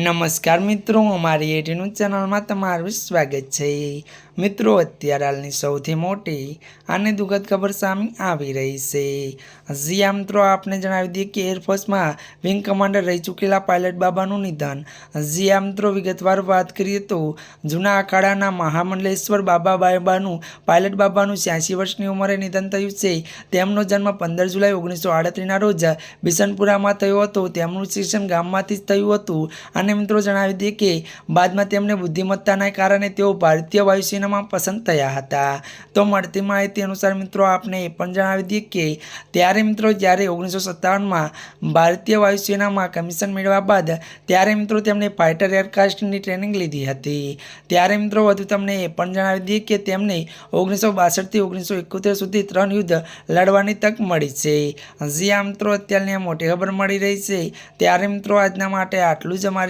નમસ્કાર મિત્રો, અમારી એટીનું ચેનલમાં તમારું સ્વાગત છે. મિત્રો, અત્યારે હાલની સૌથી મોટી અને દુઃખદ ખબર સામે આવી રહી છે. આ મિત્રો, આપને જણાવી દઈએ કે એરફોર્સમાં વિંગ કમાન્ડર રહી ચૂકેલા પાયલટ બાબાનું નિધન. આ મિત્રો, વિગતવાર વાત કરીએ તો જૂના અખાડાના મહામંડલેશ્વર બાબા બાબાનું પાયલટ બાબાનું છ્યાસી વર્ષની ઉંમરે નિધન થયું છે. તેમનો જન્મ પંદર જુલાઈ ઓગણીસો આડત્રીસના રોજ બિશનપુરામાં થયો હતો. તેમનું શિક્ષણ ગામમાંથી જ થયું હતું અને મિત્રો જણાવી દઈએ કે બાદમાં તેમને બુદ્ધિમત્તાના કારણે તેઓ ભારતીય વાયુસેનામાં પસંદ થયા હતા. તો મળતી માહિતી અનુસાર મિત્રો આપને એ પણ જણાવી દઈએ કે ત્યારે મિત્રો જ્યારે ઓગણીસો સત્તાવનમાં ભારતીય વાયુસેનામાં કમિશન મેળવ્યા બાદ ત્યારે મિત્રો તેમણે ફાઇટર એરક્રાફ્ટની ટ્રેનિંગ લીધી હતી. ત્યારે મિત્રો વધુ તમને એ પણ જણાવી દઈએ કે તેમને ઓગણીસો બાસઠથી ઓગણીસો એકોતેર સુધી ત્રણ યુદ્ધ લડવાની તક મળી છે. હજી આ મિત્રો, અત્યારની મોટી ખબર મળી રહી છે. ત્યારે મિત્રો આજના માટે આટલું જ અમારી